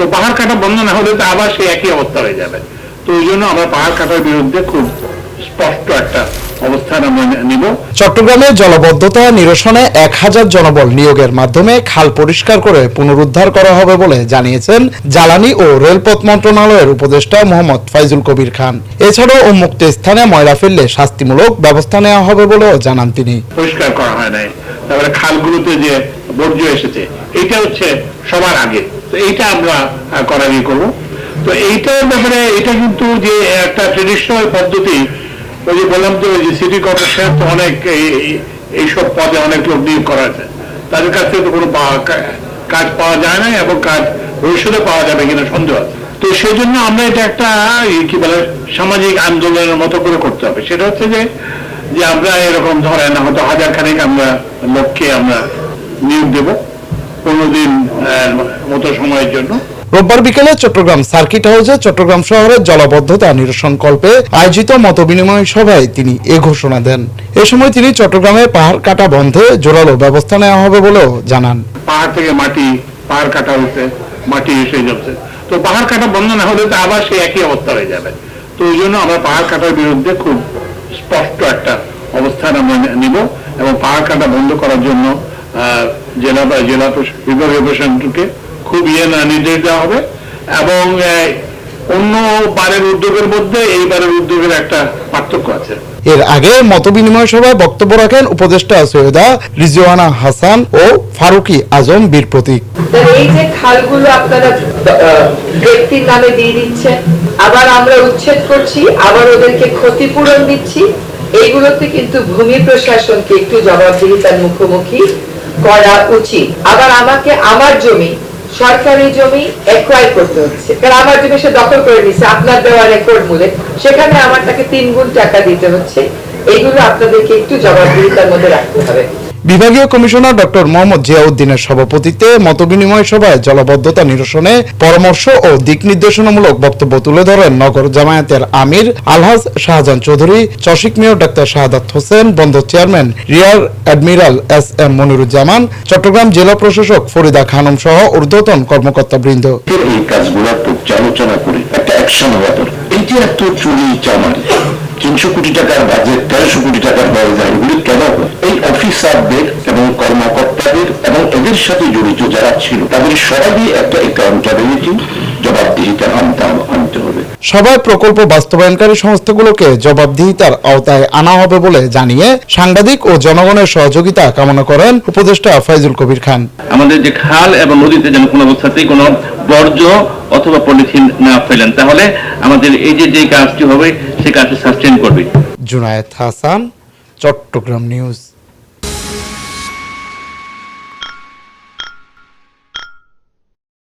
তো পাহাড় কাটা বন্ধ না হলে তো আবার সেই একই অবস্থা হয়ে যাবে। তো ওই জন্য আমরা পাহাড় কাটার বিরুদ্ধে খুব স্পষ্ট একটা অবস্থান আমরা নিব। চট্টগ্রামে জলবদ্ধতা নিরসনে এক হাজার জনবল নিয়োগের মাধ্যমে খাল পরিষ্কার করে পুনরুদ্ধার করা হবে বলে জানিয়েছেন জ্বালানি ও রেলপথ মন্ত্রণালয়ের উপদেষ্টা মোহাম্মদ ফাইজুল কবির খান। এছাড়াও উন্মুক্ত স্থানে ময়লা ফেললে শাস্তিমূলক ব্যবস্থা নেওয়া হবে বলেও জানান তিনি। পরিষ্কার করা হয় নাই। তারপরে খালগুলোতে যে বর্জ্য এসেছে, এইটা হচ্ছে সবার আগে। তো এইটা আমরা করার ইয়ে করব। তো এইটার ব্যাপারে, এটা কিন্তু যে একটা ট্রেডিশনাল পদ্ধতি, ওই যে বললাম ওই যে সিটি কর্পোরেশন তো অনেক এই- এই- এইসব পদে অনেক লোক নিয়োগ করা আছে। তাদের কাছ থেকে তো কোনো কাজ পাওয়া যায় না এবং কাজ ভবিষ্যতে পাওয়া যাবে কিনা সন্দেহ আছে। তো সেই জন্য আমরা এটা একটা কি বলে, সামাজিক আন্দোলনের মতো করে করতে হবে। সেটা হচ্ছে যে যে আমরা এরকম ধরেন হয়তো হাজার খানেক আমরা লোককে আমরা নিয়োগ দেব পনেরো দিন মতো সময়ের জন্য। রোববার বিকেলে চট্টগ্রাম সার্কিট হাউসে চট্টগ্রাম শহরের জলবদ্ধতা নিরসন কল্পে আয়োজিত মতবিনিময় সভায় তিনি এ ঘোষণা দেন। এ সময় তিনি চট্টগ্রামে পাহাড় কাটা বন্ধে জোরালো ব্যবস্থা নেওয়া হবে বলেও জানান। পাহাড় থেকে মাটি পাহাড় কাটা হচ্ছে মাটি এসে যাচ্ছে। তো পাহাড় কাটা বন্ধ না হলে তো আবার সেই একই অবস্থা হয়ে যাবে। তো ওই জন্য আমরা পাহাড় কাটার বিরুদ্ধে খুব স্পষ্ট একটা অবস্থান আমরা নিব এবং পাহাড় কাটা বন্ধ করার জন্য জেলা বা জেলা বিভাগীয় প্রশাসনকে খুব ইয়ে নির্দেশ দেওয়া হবে এবং অন্য বারের উদ্যোগের মধ্যে এইবারের উদ্যোগের একটা পার্থক্য আছে। এর আগে মতবিনিময় সভায় বক্তব্য রাখেন উপদেষ্টা সৈয়দা রিজওয়ানা হাসান ও ফারুকি আজম বীর প্রতীক। এই যে খালগুলো আপনারা ব্যক্তির নামে দিয়ে দিচ্ছেন, আবার আমরা উচ্ছেদ করছি, আবার ওদেরকে ক্ষতিপূরণ দিচ্ছি, এইগুলোতে কিন্তু ভূমি প্রশাসনকে একটু জবাবদিহিতার মুখোমুখি করা উচিত। আবার আমাকে, আমার জমি সরকারি জমি অ্যাকোয়ার করতে হচ্ছে। কারণ আমার জমি সে দখল করে নিচ্ছে আপনার দেওয়া রেকর্ড মূলে। সেখানে আমার তাকে তিন গুণ টাকা দিতে হচ্ছে। এইগুলো আপনাদেরকে একটু জবাবদিহিতার মধ্যে রাখতে হবে। বিভাগীয় কমিশনার ডক্টর মোহাম্মদ জিয়াউদ্দিনের সভাপতিত্বে মতবিনিময় সভায় জলবদ্ধতা নিরসনে পরামর্শ ও দিক নির্দেশনামূলক বক্তব্য তুলে ধরেন নগর জামায়াতের আমির আলহাজ শাহজাহান চৌধুরী চশিক মেয়র ডাক্তার শাহাদাত হোসেন, বন্দর chairman rear admiral S M Moniruzzaman, Chattogram জেলা প্রশাসক ফরিদা খানম সহ ঊর্ধ্বতন কর্মকর্তা বৃন্দ কোটি টাকার বাজেট তেরোশো কোটি টাকার এগুলি কেন অফিসারদের এবং কর্মকর্তাদের এবং এদের সাথে জড়িত যারা ছিল তাদের সবারই একটা অ্যাকাউন্টেবিলিটি জবাবদিহিতা আনতে আনতে হবে। সভায় প্রকল্প বাস্তবায়নকারী সংস্থাগুলোকে জবাবদিহিতার আওতায় আনা হবে বলে জানিয়ে সাংবাদিক ও জনগণের সহযোগিতা কামনা করেন উপদেষ্টা ফাইজুল কবির খান। আমাদের যে খাল এবং নদীতে যেন কোনো অবস্থাতেই কোনো বর্জ্য অথবা পলিথিন না ফেলেন তাহলে আমাদের এই যে যে কাজটি হবে সেই কাজটি সাস্টেন করবে। জুনায়েদ হাসান চট্টগ্রাম নিউজ।